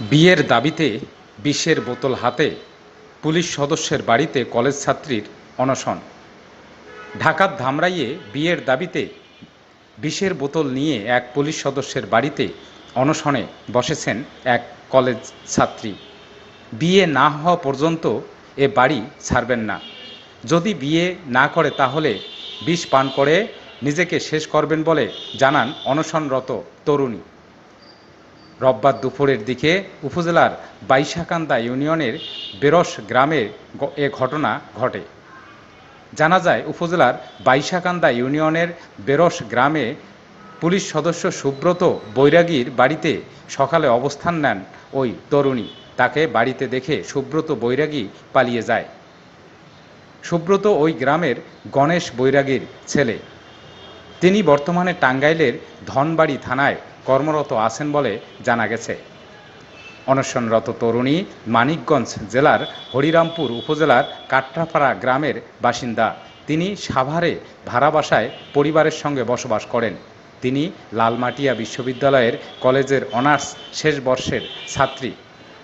বিয়ের দাবিতে বিষের বোতল হাতে পুলিশ সদস্যের বাড়িতে কলেজ ছাত্রীর অনশন। ঢাকার ধামরাইয়ে বিয়ের দাবিতে বিষের বোতল নিয়ে এক পুলিশ সদস্যের বাড়িতে অনশনে বসেছেন এক কলেজ ছাত্রী। বিয়ে না হওয়া পর্যন্ত এ বাড়ি ছাড়বেন না। যদি বিয়ে না করে তাহলে বিষ পান করে নিজেকে শেষ করবেন বলে জানান অনশনরত তরুণী। রোববার দুপুরের দিকে উপজেলার বাইশাকান্দা ইউনিয়নের বেরস গ্রামে গ- এ ঘটনা ঘটে। জানা যায়, উপজেলার বাইশাকান্দা ইউনিয়নের বেরস গ্রামে পুলিশ সদস্য সুব্রত বৈরাগীর বাড়িতে সকালে অবস্থান নেন ওই তরুণী। তাকে বাড়িতে দেখে সুব্রত বৈরাগী পালিয়ে যায়। সুব্রত ওই গ্রামের গণেশ বৈরাগীর ছেলে। তিনি বর্তমানে টাঙ্গাইলের ধনবাড়ি থানায় কর্মরত আছেন বলে জানা গেছে। অনশনরত তরুণী মানিকগঞ্জ জেলার হরিরামপুর উপজেলার কাটরাপাড়া গ্রামের বাসিন্দা। তিনি সাভারে ভাড়া বাসায় পরিবারের সঙ্গে বসবাস করেন। তিনি লালমাটিয়া বিশ্ববিদ্যালয়ের কলেজের অনার্স শেষ বর্ষের ছাত্রী।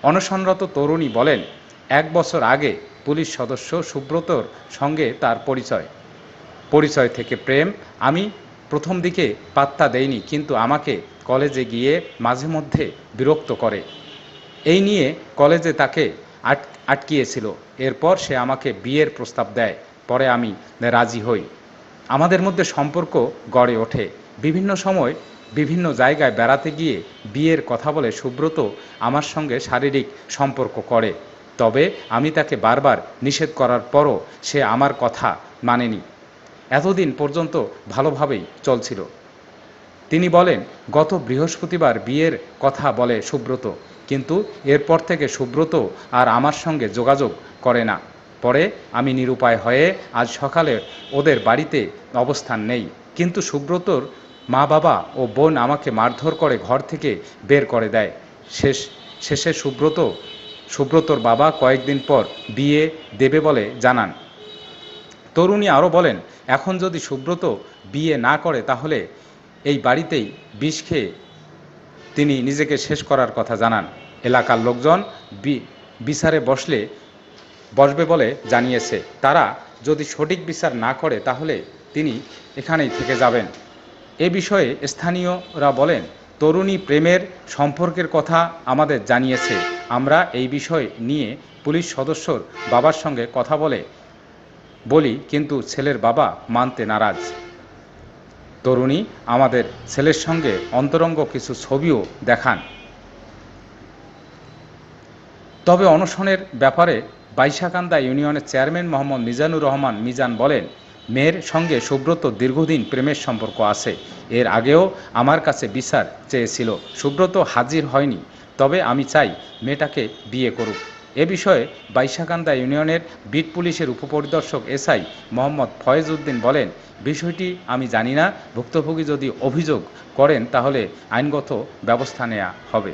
অনশনরত তরুণী বলেন, এক বছর আগে পুলিশ সদস্য সুব্রতর সঙ্গে তার পরিচয়। পরিচয় থেকে প্রেম, আমি প্রথম দিকে পাত্তা দেইনি, কিন্তু আমাকে কলেজে গিয়ে মাঝে মধ্যে বিরক্ত করে। এই নিয়ে কলেজে তাকে আট, আটকিয়েছিল। এরপর সে আমাকে বিয়ের প্রস্তাব দেয়। পরে আমি রাজি হই। আমাদের মধ্যে সম্পর্ক গড়ে ওঠে। বিভিন্ন সময় বিভিন্ন জায়গায় বেড়াতে গিয়ে বিয়ের কথা বলে সুব্রত আমার সঙ্গে শারীরিক সম্পর্ক করে। তবে আমি তাকে বারবার নিষেধ করার পরও সে আমার কথা মানেনি। এতদিন পর্যন্ত ভালোভাবেই চলছিল। তিনি বলেন, গত বৃহস্পতিবার বিয়ের কথা বলে সুব্রত, কিন্তু এরপর থেকে সুব্রত আর আমার সঙ্গে যোগাযোগ করে না। পরে আমি নিরুপায় হয়ে আজ সকালে ওদের বাড়িতে অবস্থান নেই। কিন্তু সুব্রতর মা বাবা ও বোন আমাকে মারধর করে ঘর থেকে বের করে দেয়। শেষ, শেষে সুব্রত, সুব্রতর বাবা কয়েকদিন পর বিয়ে দেবে বলে জানান। তরুণী আরও বলেন, এখন যদি সুব্রত বিয়ে না করে তাহলে এই বাড়িতেই বিষ খেয়ে তিনি নিজেকে শেষ করার কথা জানান। এলাকার লোকজন বিচারে বসলে, বসবে বলে জানিয়েছে। তারা যদি সঠিক বিচার না করে, তাহলে তিনি এখানেই থেকে যাবেন। এ বিষয়ে স্থানীয়রা বলেন, তরুণী প্রেমের সম্পর্কের কথা আমাদের জানিয়েছে। আমরা এই বিষয় নিয়ে পুলিশ সদস্যর বাবার সঙ্গে কথা বলে বলি, কিন্তু ছেলের বাবা মানতে নারাজ। তরুণী আমাদের ছেলের সঙ্গে অন্তরঙ্গ কিছু ছবিও দেখান। তবে অনশনের ব্যাপারে বাইশাকান্দা ইউনিয়নের চেয়ারম্যান মোহাম্মদ মিজানুর রহমান মিজান বলেন, মেয়ের সঙ্গে সুব্রত দীর্ঘদিন প্রেমের সম্পর্ক আছে। এর আগেও আমার কাছে বিচার চেয়েছিল। সুব্রত হাজির হয়নি। তবে আমি চাই মেয়েটাকে বিয়ে করুক। এ বিষয়ে বাইশাকান্দা ইউনিয়নের বিট পুলিশের উপপরিদর্শক এসআই মোহাম্মদ ফয়েজ উদ্দিন বলেন, বিষয়টি আমি জানি না, ভুক্তভোগী যদি অভিযোগ করেন তাহলে আইনগত ব্যবস্থা নেওয়া হবে।